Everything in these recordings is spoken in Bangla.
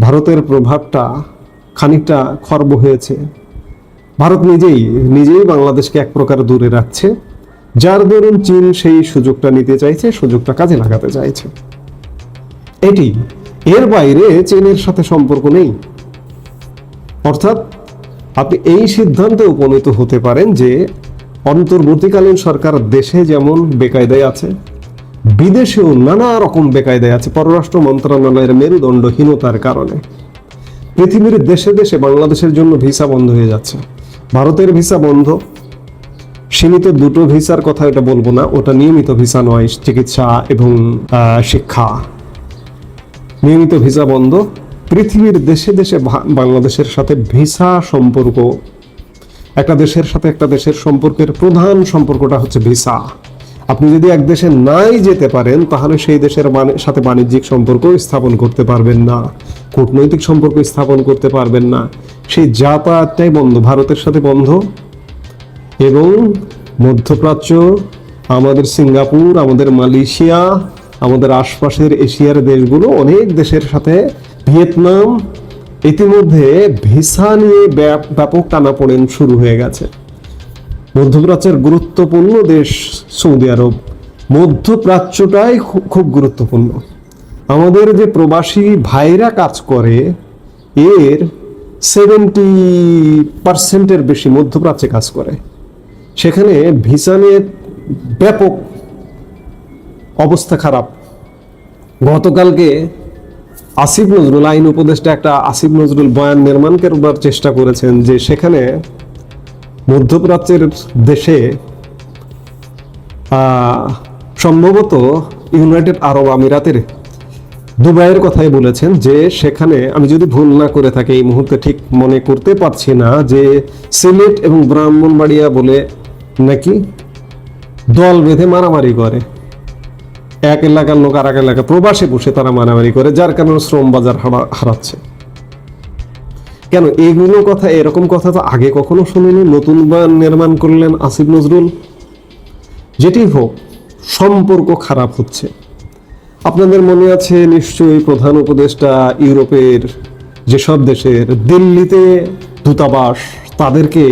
ভারতের প্রভাবটা খানিকটা খর্ব হয়েছে। ভারত নিজেই নিজেই বাংলাদেশকে এক প্রকার দূরে রাখছে, যার দরুন চীন সেই সুযোগটা নিতে চাইছে, সুযোগটা কাজে লাগাতে চাইছে। এটি, এর বাইরে চীনের সাথে সম্পর্ক নেই। অর্থাৎ, আপনি এই সিদ্ধান্তে উপনীত হতে পারেন যে, অন্তর্বর্তীকালীন সরকার দেশে যেমন বেকায়দায় আছে বিদেশেও নানা রকম বেকায়দায় আছে পররাষ্ট্র মন্ত্রণালয়ের মেরুদণ্ডহীনতার কারণে। পৃথিবীর দেশে দেশে বাংলাদেশের জন্য ভিসা বন্ধ হয়ে যাচ্ছে। ভারতের ভিসা বন্ধ। সীমিত দুটো ভিসার কথা এটা বলব না, ওটা নিয়মিত ভিসা নয়, চিকিৎসা এবং শিক্ষা। নিয়মিত ভিসা বন্ধ। পৃথিবীর দেশে দেশে বাংলাদেশের সাথে ভিসা সম্পর্ক। একটা দেশের সাথে একটা দেশের সম্পর্কের প্রধান সম্পর্কটা হচ্ছে ভিসা। আপনি যদি এক দেশে নাই যেতে পারেন, তাহলে সেই দেশের সাথে বাণিজ্যিক সম্পর্ক স্থাপন করতে পারবেন না। কূটনৈতিক সম্পর্ক স্থাপন করতে পারবেন না। সেই যাতায়াতটাই বন্ধ, ভারতের সাথে বন্ধ। এবং মধ্যপ্রাচ্য, আমাদের সিঙ্গাপুর, আমাদের মালয়েশিয়া, আমাদের আশপাশের এশিয়ার দেশগুলো, অনেক দেশের সাথে ভিয়েতনাম ইতিমধ্যে ভিসা নিয়ে ব্যাপ- ব্যাপক টানাপোড়েন শুরু হয়ে গেছে। মধ্যপ্রাচ্যের গুরুত্বপূর্ণ দেশ সৌদি আরব। মধ্যপ্রাচ্যটাই খুব গুরুত্বপূর্ণ। আমাদের যে প্রবাসী ভাইরা কাজ করে, এর সেভেন্টি পার্সেন্টের বেশি মধ্যপ্রাচ্যে কাজ করে। সেখানে ভিসা নিয়ে ব্যাপক অবস্থা খারাপ। গতকালকে আসিফ নজরুল আইন উপদেষ্টা একটা আসিফ নজরুল বয়ান নির্মাণ করবার চেষ্টা করেছেন যে সেখানে মধ্যপ্রাচ্যের দেশে সম্ভবত ইউনাইটেড আরব আমিরাতের দুবাইয়ের কথাই বলেছেন যে সেখানে আমি যদি ভুল না করে থাকি, এই মুহূর্তে ঠিক মনে করতে পারছি না যে সিলেট এবং ব্রাহ্মণবাড়িয়া বলে নাকি দল বেঁধে মারামারি করে। এক এলাকার লোক আর এক এলাকা প্রবাসে বসে তারা মারামারি করে, যার কারণে শ্রম বাজার হারা- হারাচ্ছে। কেন এগুলো কথা, এরকম কথা তো আগে কখনো শুনিনি। নতুন বা নির্মাণ করলেন আসিফ নজরুল। যেটি হোক, সম্পর্ক খারাপ হচ্ছে। আপনাদের মনে আছে, নিশ্চয়ই প্রধান উপদেষ্টা ইউরোপের যেসব দেশের দিল্লিতে দূতাবাস, তাদেরকে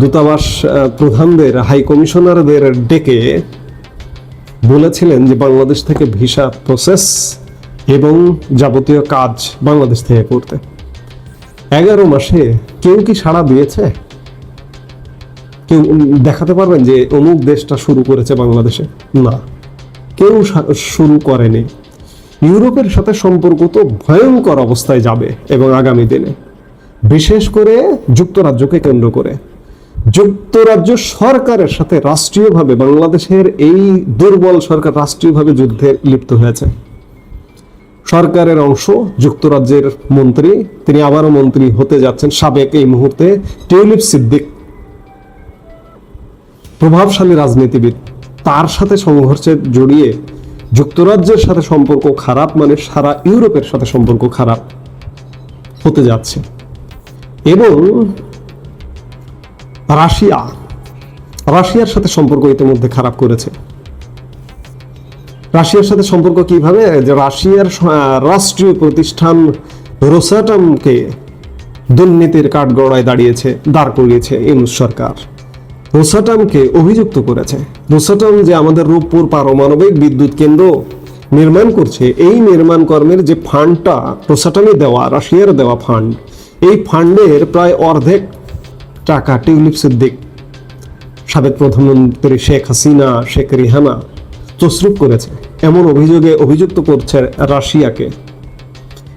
দূতাবাস প্রধানদের, হাই কমিশনারদের ডেকে বলেছিলেন যে বাংলাদেশ থেকে ভিসা প্রসেস এবং যাবতীয় কাজ বাংলাদেশ থেকে করতে। এগারো মাসে কেউ কি সাড়া দিয়েছে? কেউ দেখাতে পারবেন যে অমুক দেশটা শুরু করেছে বাংলাদেশে? না। কেউ শুরু করেনি। ইউরোপের সাথে সম্পর্ক তো ভয়ঙ্কর অবস্থায় যাবে এবং আগামী দিনে। বিশেষ করে যুক্তরাজ্যকে কেন্দ্র করে। যুক্তরাজ্য সরকারের সাথে রাষ্ট্রীয়ভাবে বাংলাদেশের এই দুর্বল সরকার রাষ্ট্রীয়ভাবে যুদ্ধে লিপ্ত হয়েছে। সরকারের অংশ, যুক্তরাজ্যের মন্ত্রী, তিনি আবারও মন্ত্রী হতে যাচ্ছেন সাবেক এই মুহূর্তে টিউলিপ সিদ্দিক। প্রভাবশালী রাজনীতিবিদ। তার সাথে সংঘর্ষে জড়িয়ে যুক্তরাজ্যের সাথে সম্পর্ক খারাপ মানে সারা ইউরোপের সাথে সম্পর্ক খারাপ হতে যাচ্ছে। এবং রাশিয়া, রাশিয়ার সাথে সম্পর্ক ইতিমধ্যে খারাপ করেছে। রাশিয়ার সাথে সম্পর্ক কীভাবে? যে রাশিয়ার রাষ্ট্রীয় প্রতিষ্ঠান রোসাটমকে দুর্নীতির কাঠগড়ায় দাঁড়িয়েছে, দাঁড় করিয়েছে ইউনুস সরকার। রোসাটমকে অভিযুক্ত করেছে। রোসাটম যে আমাদের রূপপুর পারমাণবিক বিদ্যুৎ কেন্দ্র নির্মাণ করছে, এই নির্মাণ কর্মের যে ফান্ডটা, রোসাটমে দেওয়া, রাশিয়ার দেওয়া ফান্ড, এই ফান্ডের প্রায় অর্ধেক টাকা টিউলিপ সিদ্দিক সাবেক প্রধানমন্ত্রী শেখ হাসিনা, শেখ রিহানা তসরুপ করেছে। এমন অভিযোগে অভিযুক্ত করছে রাশিয়াকে।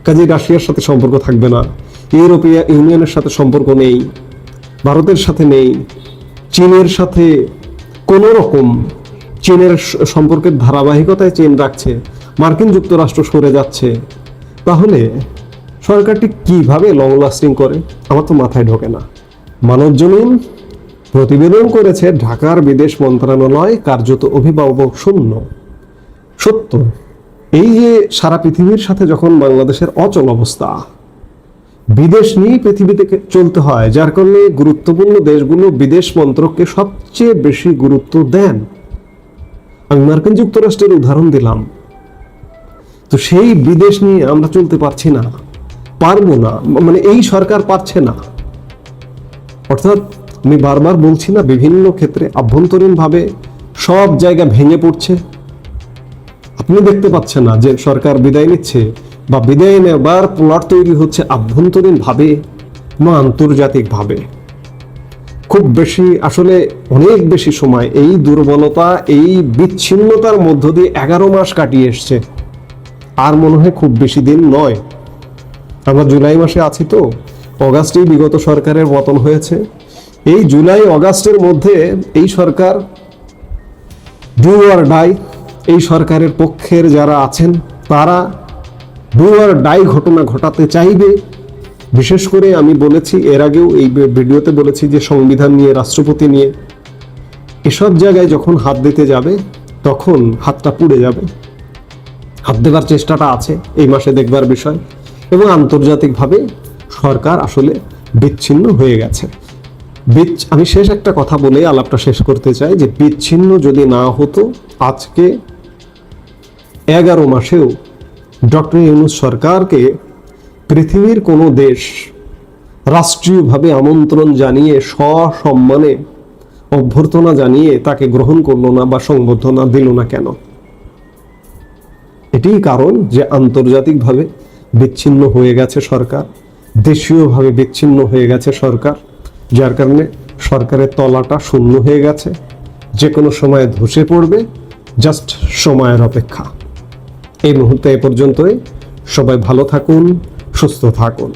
কাজে রাশিয়ার সাথে সম্পর্ক থাকবে না। ইউরোপীয় ইউনিয়নের সাথে সম্পর্ক নেই। ভারতের সাথে নেই। চীনের সাথে কোনো রকম চীনের সম্পর্কের ধারাবাহিকতায় চীন রাখছে। মার্কিন যুক্তরাষ্ট্র সরে যাচ্ছে। তাহলে সরকারটি কীভাবে লং লাস্টিং করে? আমার তো মাথায় ঢোকে না। মানবজমিন প্রতিবেদন করেছে ঢাকার বিদেশ মন্ত্রণালয় কার্যত অভিভাবক শূন্য। সত্য। এই যে সারা পৃথিবীর সাথে যখন বাংলাদেশের অচল অবস্থা, বিদেশ নিয়ে পৃথিবীতে চলতে হয়, যার কারণে গুরুত্বপূর্ণ দেশগুলো বিদেশ মন্ত্রককে সবচেয়ে বেশি গুরুত্ব দেন। আমি মার্কিন যুক্তরাষ্ট্রের উদাহরণ দিলাম। তো সেই বিদেশ নিয়ে আমরা চলতে পারছি না, পারব না মানে এই সরকার পারছে না। অর্থাৎ আমি বারবার বলছি না, বিভিন্ন ক্ষেত্রে আভ্যন্তরীণভাবে সব জায়গা ভেঙে পড়ছে। আপনি দেখতে পাচ্ছেন না যে সরকার বিদায় নিচ্ছে বা বিদায় নেবার প্লট তৈরি হচ্ছে আভ্যন্তরীণভাবে না আন্তর্জাতিকভাবে। খুব বেশি, আসলে অনেক বেশি সময় এই দুর্বলতা, এই বিচ্ছিন্নতার মধ্য দিয়ে এগারো মাস কাটিয়ে এসছে। আর মনে হয় খুব বেশি দিন নয়। আমরা জুলাই মাসে আছি তো, অগাস্টেই বিগত সরকারের পতন হয়েছে। এই জুলাই অগাস্টের মধ্যে এই সরকার ডু আর ডাই এই সরকারের পক্ষের যারা আছেন, তারা ডু আর ডাই ঘটনা ঘটাতে চাইবে। বিশেষ করে আমি বলেছি, এর আগেও এই ভিডিওতে বলেছি যে সংবিধান নিয়ে, রাষ্ট্রপতি নিয়ে, এসব জায়গায় যখন হাত দিতে যাবে, তখন হাতটা পুড়ে যাবে। হাত দেবার চেষ্টাটা আছে, এই মাসে দেখবার বিষয়। এবং আন্তর্জাতিকভাবে সরকার আসলে বিচ্ছিন্ন হয়ে গেছে। বিচ্ছ- আমি শেষ একটা কথা বলে আলাপটা শেষ করতে চাই যে বিচ্ছিন্ন যদি না হতো, আজকে এগারো মাসেও ডক্টর ইউনুস সরকারকে পৃথিবীর কোনো দেশ রাষ্ট্রীয়ভাবে আমন্ত্রণ জানিয়ে সসম্মানে অভ্যর্থনা জানিয়ে তাকে গ্রহণ করল না বা সংবর্ধনা দিল না কেন? এটিই কারণ যে আন্তর্জাতিকভাবে বিচ্ছিন্ন হয়ে গেছে সরকার, দেশীয়ভাবে বিচ্ছিন্ন হয়ে গেছে সরকার, যার কারণে সরকারের তলাটা শূন্য হয়ে গেছে। যে কোনো সময় ধসে পড়বে, জাস্ট সময়ের অপেক্ষা। এই মুহূর্তে এ পর্যন্তই। সবাই ভালো থাকুন সুস্থ থাকুন।